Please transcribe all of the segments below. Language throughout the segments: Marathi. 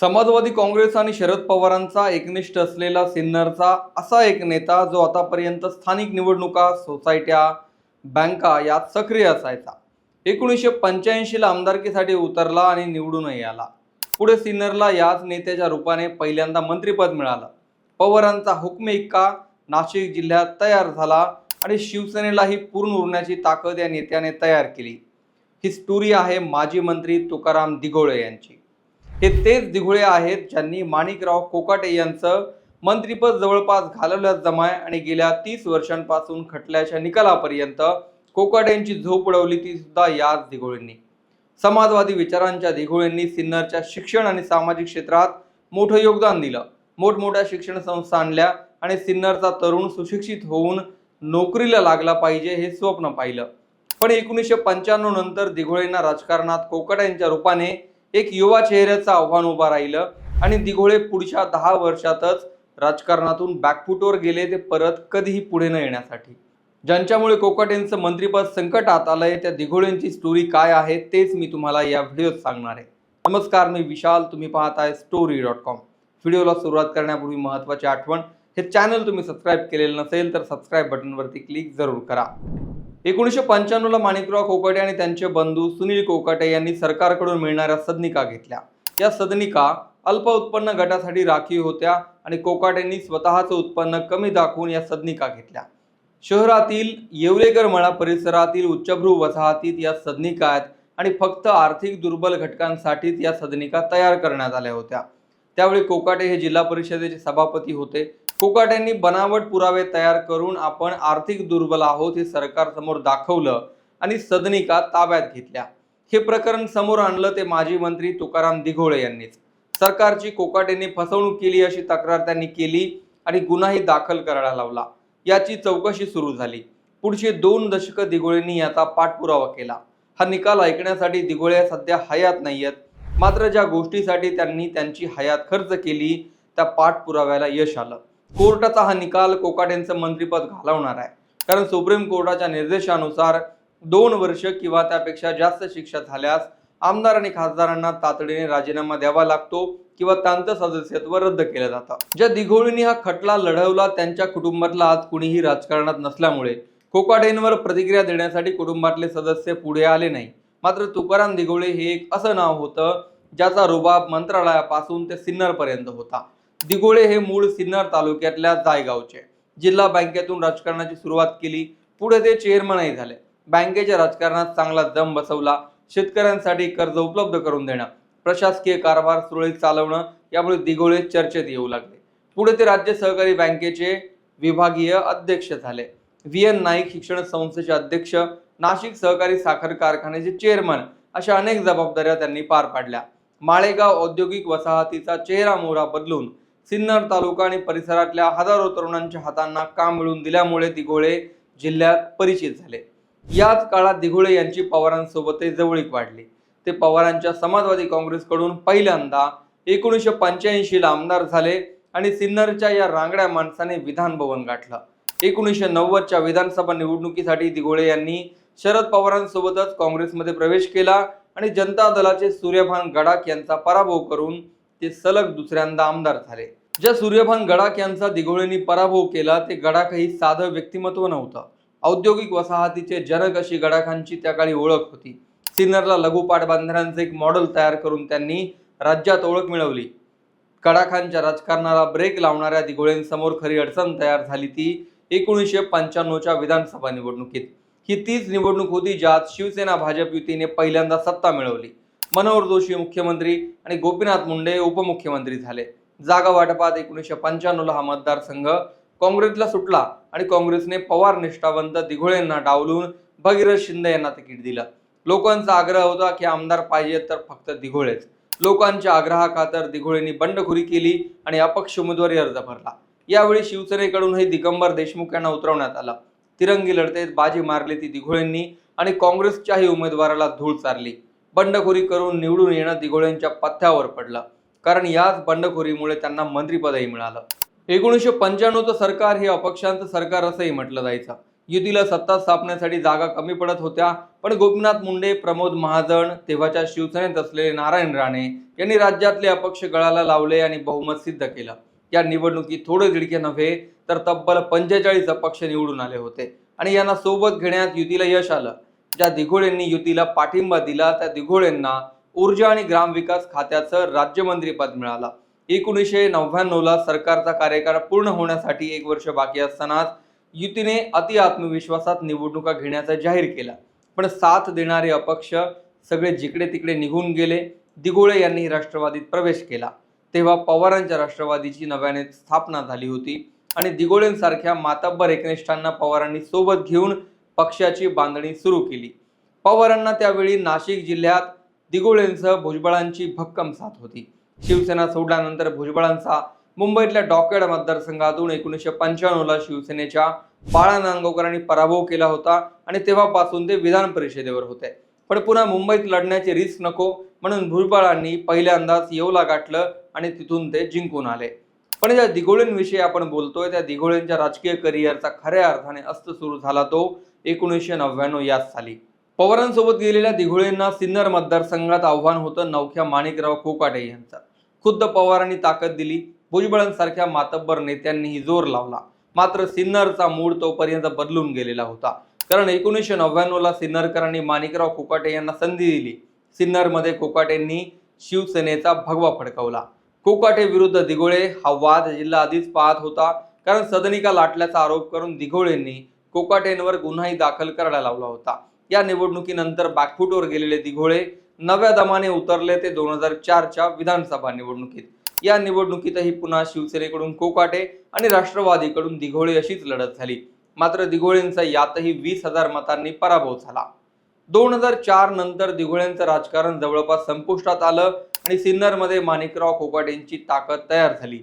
समाजवादी काँग्रेस आणि शरद पवारांचा एकनिष्ठ असलेला सिन्नरचा असा एक नेता जो आतापर्यंत स्थानिक निवडणुका सोसायट्या बँका यात सक्रिय असायचा. एकोणीसशे पंच्याऐंशीला आमदारकीसाठी उतरला आणि निवडूनही आला. पुढे सिन्नरला याच नेत्याच्या रूपाने पहिल्यांदा मंत्रिपद मिळालं. पवारांचा हुकमे इक्का नाशिक जिल्ह्यात तयार झाला आणि शिवसेनेलाही पूर्ण उरण्याची ताकद या नेत्याने तयार केली. ही स्टोरी आहे माजी मंत्री तुकाराम दिघोळे यांची. हे तेच दिघोळे आहेत ज्यांनी माणिकराव कोकाटे यांचं मंत्रिपद जवळपास घालवल्यात जमाय आणि गेल्या तीस वर्षांपासून खटल्याच्या निकालापर्यंत कोकाट्यांची झोप उडवली ती सुद्धा याच दिघोळेंनी. समाजवादी विचारांच्या दिघोळेंनी सिन्नरच्या शिक्षण आणि सामाजिक क्षेत्रात मोठं योगदान दिलं. मोठमोठ्या शिक्षण संस्था आणल्या आणि सिन्नरचा तरुण सुशिक्षित होऊन नोकरीला लागला पाहिजे हे स्वप्न पाहिलं. पण एकोणीसशे पंच्याण्णव नंतर दिघोळेंना राजकारणात कोकाट्यांच्या रूपाने एक युवा चेहऱ्याचं आव्हान उभं राहिलं आणि दिघोळे पुढच्या दहा वर्षातच राजकारणातून बॅकफुटवर गेले ते परत कधीही पुढे न येण्यासाठी. ज्यांच्यामुळे कोकाटेंचं मंत्रिपद संकटात आलंय त्या दिघोळेंची स्टोरी काय आहे तेच मी तुम्हाला या व्हिडिओत सांगणार आहे. नमस्कार मी विशाल तुम्ही पाहत आहे स्टोरी डॉट कॉम व्हिडिओला सुरुवात करण्यापूर्वी महत्त्वाची आठवण हे चॅनल तुम्ही सबस्क्राईब केलेलं नसेल तर सबस्क्राईब बटनवरती क्लिक जरूर करा. एकोणीसशे पंच्याण्णवला माणिकराव कोकाटे आणि त्यांचे बंधू सुनील कोकाटे यांनी सरकारकडून मिळणाऱ्या सदनिका घेतल्या. या सदनिका अल्प उत्पन्न गटासाठी राखीव होत्या आणि कोकाटेंनी स्वतःचं उत्पन्न कमी दाखवून या सदनिका घेतल्या. शहरातील येवलेकर मळा परिसरातील उच्चभ्रू वसाहतीत या सदनिका आहेत आणि फक्त आर्थिक दुर्बल घटकांसाठीच या सदनिका तयार करण्यात आल्या होत्या. त्यावेळी कोकाटे हे जिल्हा परिषदेचे सभापती होते. कोकाट्यांनी बनावट पुरावे तयार करून आपण आर्थिक दुर्बल आहोत हे सरकारसमोर दाखवलं आणि सदनिका ताब्यात घेतल्या. हे प्रकरण समोर आणलं ते माजी मंत्री तुकाराम दिघोळे यांनीच. सरकारची कोकाटेंनी फसवणूक केली अशी तक्रार त्यांनी केली आणि गुन्हाही दाखल करायला लावला. याची चौकशी सुरू झाली. पुढचे दोन दशकं दिघोळेंनी याचा पाठपुरावा केला. हा निकाल ऐकण्यासाठी दिघोळे सध्या हयात नाहीयेत. मात्र ज्या गोष्टीसाठी त्यांनी त्यांची हयात खर्च केली त्या पाठपुराव्याला यश आलं. कोर्टाचा हा निकाल कोकाटेंचं मंत्रिपद घालवणार आहे. कारण सुप्रीम कोर्टाच्या निर्देशानुसार दोन वर्ष किंवा त्यापेक्षा जास्त शिक्षा झाल्यास आमदार आणि खासदारांना तातडीने राजीनामा द्यावा लागतो किंवा त्यांचं सदस्यत्व रद्द केलं जातं. ज्या दिघोळींनी हा खटला लढवला त्यांच्या कुटुंबातला आज कुणीही राजकारणात नसल्यामुळे कोकाटेंवर प्रतिक्रिया देण्यासाठी कुटुंबातले सदस्य पुढे आले नाही. मात्र तुकाराम दिघोळे हे एक असं नाव होतं ज्याचा रुबाब मंत्रालयापासून ते सिन्नरपर्यंत होता. दिगोळे हे मूळ सिन्नर तालुक्यातल्या जायगावचे. जिल्हा बँकेतून राजकारणाची सुरुवात केली. पुढे ते चेअरमनही झाले. बँकेच्या राजकारणात चांगला दम बसवला. शेतकऱ्यांसाठी कर्ज उपलब्ध करून देणं प्रशासकीय कारभार सुरळीत चालवणं यामुळे दिघोळे चर्चेत येऊ लागले. पुढे ते राज्य सहकारी बँकेचे विभागीय अध्यक्ष झाले. व्ही एन नाईक शिक्षण संस्थेचे अध्यक्ष नाशिक सहकारी साखर कारखान्याचे चेअरमन अशा अनेक जबाबदाऱ्या त्यांनी पार पाडल्या. माळेगाव औद्योगिक वसाहतीचा चेहरा मोहरा बदलून सिन्नर तालुका आणि परिसरातल्या हजारो तरुणांच्या हातांना काम मिळवून दिल्यामुळे दिघोळे जिल्ह्यात परिचित झाले. याच काळात दिघोळे यांची पवारांसोबतही जवळीक वाढली. ते पवारांच्या समाजवादी काँग्रेसकडून पहिल्यांदा एकोणीसशे पंच्याऐंशीला आमदार झाले आणि सिन्नरच्या या रांगड्या माणसाने विधान भवन गाठलं. एकोणीसशे नव्वदच्या विधानसभा निवडणुकीसाठी दिघोळे यांनी शरद पवारांसोबतच काँग्रेसमध्ये प्रवेश केला आणि जनता दलाचे सूर्यभान गडाख यांचा पराभव करून ते सलग दुसऱ्यांदा आमदार झाले. ज्या सूर्यभान गडाख यांचा दिघोळेंनी पराभव केला ते गडाखही साधं व्यक्तिमत्व नव्हतं. औद्योगिक वसाहतीचे जनक अशी गडाखांची त्या काळी ओळख होती. सिन्नरला लघुपाठ पाटबंधाऱ्यांचे एक मॉडेल तयार करून त्यांनी राज्यात ओळख मिळवली. गडाखांच्या राजकारणाला ब्रेक लावणाऱ्या दिघोळेंसमोर खरी अडचण तयार झाली ती एकोणीसशे पंच्याण्णवच्या विधानसभा निवडणुकीत. ही तीच निवडणूक होती ज्यात शिवसेना भाजप युतीने पहिल्यांदा सत्ता मिळवली. मनोहर जोशी मुख्यमंत्री आणि गोपीनाथ मुंडे उपमुख्यमंत्री झाले. जागा वाटपात एकोणीसशे पंच्याण्णवला हा मतदारसंघ काँग्रेसला सुटला आणि काँग्रेसने पवार निष्ठावंत दिघोळेंना डावलून भगीरथ शिंदे यांना तिकीट दिलं. लोकांचा आग्रह होता की आमदार पाहिजे तर फक्त दिघोळेच. लोकांच्या आग्रहाखातर दिघोळेंनी बंडखोरी केली आणि अपक्ष उमेदवारी अर्ज भरला. यावेळी शिवसेनेकडूनही दिगंबर देशमुख यांना उतरवण्यात आलं. तिरंगी लढतीत बाजी मारली ती दिघोळेंनी आणि काँग्रेसच्याही उमेदवाराला धूळ चारली. बंडखोरी करून निवडून येणं दिघोळ्यांच्या पथ्यावर पडलं. कारण याच बंडखोरीमुळे त्यांना मंत्रिपदही मिळालं. एकोणीसशे पंच्याण्णवचं सरकार हे अपक्षांचं सरकार असंही म्हटलं जायचं. युतीला सत्ता स्थापण्यासाठी जागा कमी पडत होत्या पण गोपीनाथ मुंडे प्रमोद महाजन तेव्हाच्या शिवसेनेत असलेले नारायण राणे यांनी राज्यातले अपक्ष गळाला लावले आणि बहुमत सिद्ध केलं. या निवडणुकीत थोडे दिडके नव्हे तर तब्बल पंचेचाळीस अपक्ष निवडून आले होते. आणि यांना सोबत घेण्यात युतीला यश आलं. ज्या दिघोळेंनी युतीला पाठिंबा दिला त्या दिघोळेंना ऊर्जा आणि ग्रामविकास खात्याचं राज्यमंत्रीपद मिळालं. एकोणीसशे नव्याण्णवला सरकारचा कार्यकाळ पूर्ण होण्यासाठी एक वर्ष बाकी असतानाच युतीने अति आत्मविश्वासात निवडणुका घेण्याचा जाहीर केला. पण साथ देणारे अपक्ष सगळे जिकडे तिकडे निघून गेले. दिघोळे यांनी राष्ट्रवादीत प्रवेश केला. तेव्हा पवारांच्या राष्ट्रवादीची नव्याने स्थापना झाली होती. आणि दिघोळेंसारख्या मातब्बर एकनिष्ठांना पवारांनी सोबत घेऊन पक्षाची बांधणी सुरू केली. पवारांना त्यावेळी नाशिक जिल्ह्यात दिगोळेंसह भुजबळांची भक्कम साथ होती. शिवसेना सोडल्यानंतर भुजबळांचा मुंबईतल्या डॉकेड मतदारसंघातून एकोणीसशे पंच्याण्णवला शिवसेनेच्या बाळा नांगोकरांनी पराभव केला होता आणि तेव्हापासून ते विधान परिषदेवर होते. पण पुन्हा मुंबईत लढण्याची रिस्क नको म्हणून भुजबळांनी पहिल्यांदाच येवला गाठलं आणि तिथून ते जिंकून आले. पण ज्या दिघोळींविषयी आपण बोलतोय त्या दिघोळींच्या राजकीय करिअरचा खऱ्या अर्थाने अस्त सुरू झाला तो एकोणीसशे नव्याण्णव याच साली. पवारांसोबत गेलेल्या दिघोळींना सिन्नर मतदारसंघात आव्हान होतं नवख्या माणिकराव कोकाटे यांचं. खुद्द पवारांनी ताकद दिली भुजबळांसारख्या मातब्बर नेत्यांनीही जोर लावला. मात्र सिन्नरचा मूड तोपर्यंत बदलून गेलेला होता. कारण एकोणीसशे नव्याण्णवला सिन्नरकरांनी माणिकराव कोकाटे यांना संधी दिली. सिन्नरमध्ये कोकाटेंनी शिवसेनेचा भगवा फडकवला. कोकाटे विरुद्ध दिघोळे हा वाद जिल्हा आधीच पाहत होता. कारण सदनिका लाटल्याचा आरोप करून दिघोळेंनी कोकाटेंवर गुन्हाही दाखल करायला लावला होता. या निवडणुकीनंतर बॅकफुटवर गेलेले दिघोळे नव्या दमाने उतरले ते दोन हजार चारच्या विधानसभा निवडणुकीत. या निवडणुकीतही पुन्हा शिवसेनेकडून कोकाटे आणि राष्ट्रवादीकडून दिघोळे अशीच लढत झाली. मात्र दिघोळेंचा यातही वीस हजार मतांनी पराभव झाला. दोन हजार चार नंतर दिघोळ्यांचं राजकारण जवळपास संपुष्टात आलं. आणि सिन्नरमध्ये माणिकराव कोकाटेंची ताकद तयार झाली.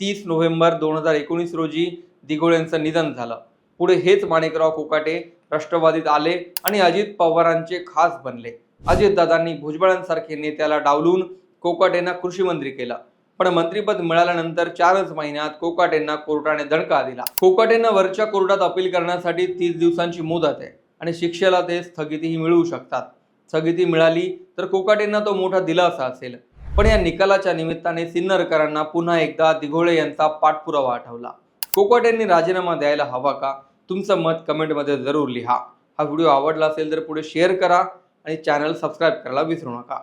तीस नोव्हेंबर दोन हजार एकोणीस रोजी दिघोळ्यांचं निधन झालं. पुढे हेच माणिकराव कोकाटे राष्ट्रवादीत आले आणि अजित पवारांचे खास बनले. अजितदादांनी भुजबळांसारखे नेत्याला डावलून कोकाटेंना कृषी मंत्री केलं. पण मंत्रीपद मिळाल्यानंतर चारच महिन्यात कोकाटेंना कोर्टाने दणका दिला. कोकाटेंना वरच्या कोर्टात अपील करण्यासाठी तीस दिवसांची मुदत आहे आणि शिक्षेला ते स्थगितीही मिळवू शकतात. स्थगिती मिळाली तर कोकाटेंना तो मोठा दिलासा असेल. पण या निकालाच्या निमित्ताने सिन्नरकरांना पुन्हा एकदा दिघोळे यांचा पाठपुरावा आठवला. कोकाटेंनी राजीनामा द्यायला हवा का? तुमचं मत कमेंटमध्ये जरूर लिहा. हा व्हिडिओ आवडला असेल तर पुढे शेअर करा आणि चॅनल सबस्क्राईब करायला विसरू नका.